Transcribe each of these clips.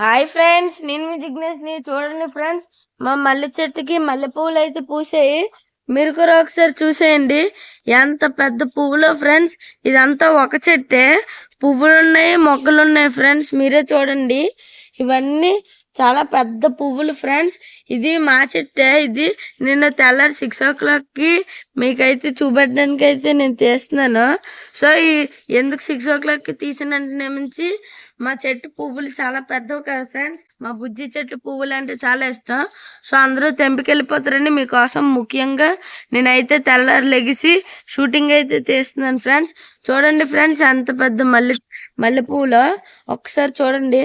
Hi friends నేను మీ జిగ్నేష్ని చూడండి friends. మా మల్లె చెట్టుకి మల్లె పువ్వులు అయితే పూసాయి. మీరు కూడా ఒకసారి చూసేయండి. ఎంత పెద్ద పువ్వులో ఫ్రెండ్స్ ఇదంతా ఒక చెట్టే. పువ్వులు ఉన్నాయి మొక్కలు ఉన్నాయి ఫ్రెండ్స్ మీరే చూడండి. ఇవన్నీ చాలా పెద్ద పువ్వులు ఫ్రెండ్స్. ఇది మా చెట్టే ఇది నిన్న తెల్లారి సిక్స్ ఓ క్లాక్కి మీకైతే చూపెట్టడానికి అయితే నేను తీస్తున్నాను. సో ఈ ఎందుకు సిక్స్ ఓ క్లాక్కి తీసిన నుంచి మా చెట్టు పువ్వులు చాలా పెద్దవి కదా ఫ్రెండ్స్. మా బుజ్జి చెట్టు పువ్వులు అంటే చాలా ఇష్టం. సో అందరూ తెంపికెళ్ళిపోతారని మీకోసం. ముఖ్యంగా నేనైతే తెల్లారి లెగిసి షూటింగ్ అయితే తీస్తున్నాను ఫ్రెండ్స్. చూడండి ఫ్రెండ్స్ ఎంత పెద్ద మల్లె మల్లె పువ్వులో ఒకసారి చూడండి.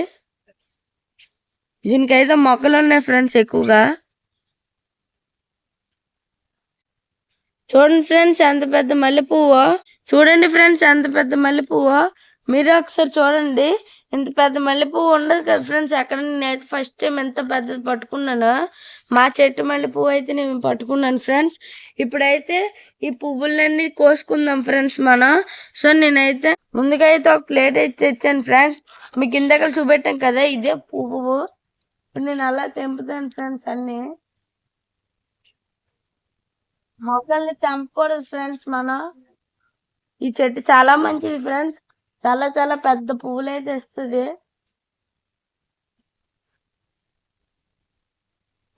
దీనికైతే మొక్కలు ఉన్నాయి ఫ్రెండ్స్ ఎక్కువగా. చూడండి ఫ్రెండ్స్ ఎంత పెద్ద మల్లె పువ్వు చూడండి ఫ్రెండ్స్ ఎంత పెద్ద మల్లె పువ్వు మీరే ఒకసారి చూడండి. ఇంత పెద్ద మల్లెపూ ఉండదు కదా ఫ్రెండ్స్. ఎక్కడ నేనైతే ఫస్ట్ టైం ఎంత పెద్దది పట్టుకున్నాను. మా చెట్టు మల్లెపూ అయితే నేను పట్టుకున్నాను ఫ్రెండ్స్. ఇప్పుడైతే ఈ పువ్వులన్నీ కోసుకుందాం ఫ్రెండ్స్ మనం. సో నేనైతే ముందుగా అయితే ఒక ప్లేట్ అయితే తెచ్చాను ఫ్రెండ్స్. మీకు ఇందాక చూపెట్టాం కదా ఇదే పువ్వు. ఇప్పుడు నేను అలా తెంపుతాను ఫ్రెండ్స్ అన్ని. మొక్కల్ని తెంపకూడదు ఫ్రెండ్స్ మనం. ఈ చెట్టు చాలా మంచిది ఫ్రెండ్స్. చాలా చాలా పెద్ద పువ్వులే అయితే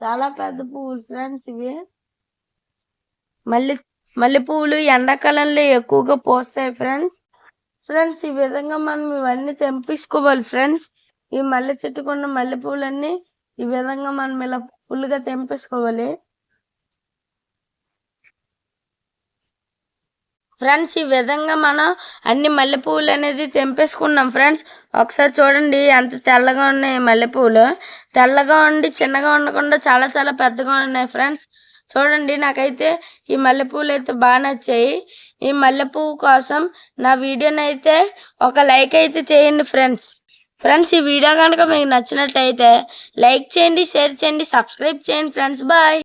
చాలా పెద్ద పువ్వులు ఫ్రెండ్స్ ఇవి. మళ్ళీ మల్లె పువ్వులు ఎండాకాలంలో ఎక్కువగా పోస్తాయి ఫ్రెండ్స్. ఫ్రెండ్స్ ఈ విధంగా మనం ఇవన్నీ తెంపించుకోవాలి ఫ్రెండ్స్. ఈ మల్లె చెట్టుకున్న మల్లె పువ్వులన్నీ ఈ విధంగా మనం ఇలా ఫుల్గా తెంపేసుకోవాలి. ఫ్రెండ్స్ ఈ విధంగా మనం అన్ని మల్లెపూలు అనేది తెంపేసుకున్నాం ఫ్రెండ్స్. ఒకసారి చూడండి ఎంత తెల్లగా ఉన్నాయి మల్లెపూలు. తెల్లగా ఉండి చిన్నగా ఉండకుండా చాలా చాలా పెద్దగా ఉన్నాయి ఫ్రెండ్స్. చూడండి నాకైతే ఈ మల్లెపూలు అయితే బాగా నచ్చాయి. ఈ మల్లెపువ్వు కోసం నా వీడియోని అయితే ఒక లైక్ అయితే చేయండి ఫ్రెండ్స్. ఫ్రెండ్స్ ఈ వీడియో కనుక మీకు నచ్చినట్టయితే లైక్ చేయండి షేర్ చేయండి సబ్స్క్రైబ్ చేయండి ఫ్రెండ్స్. బాయ్!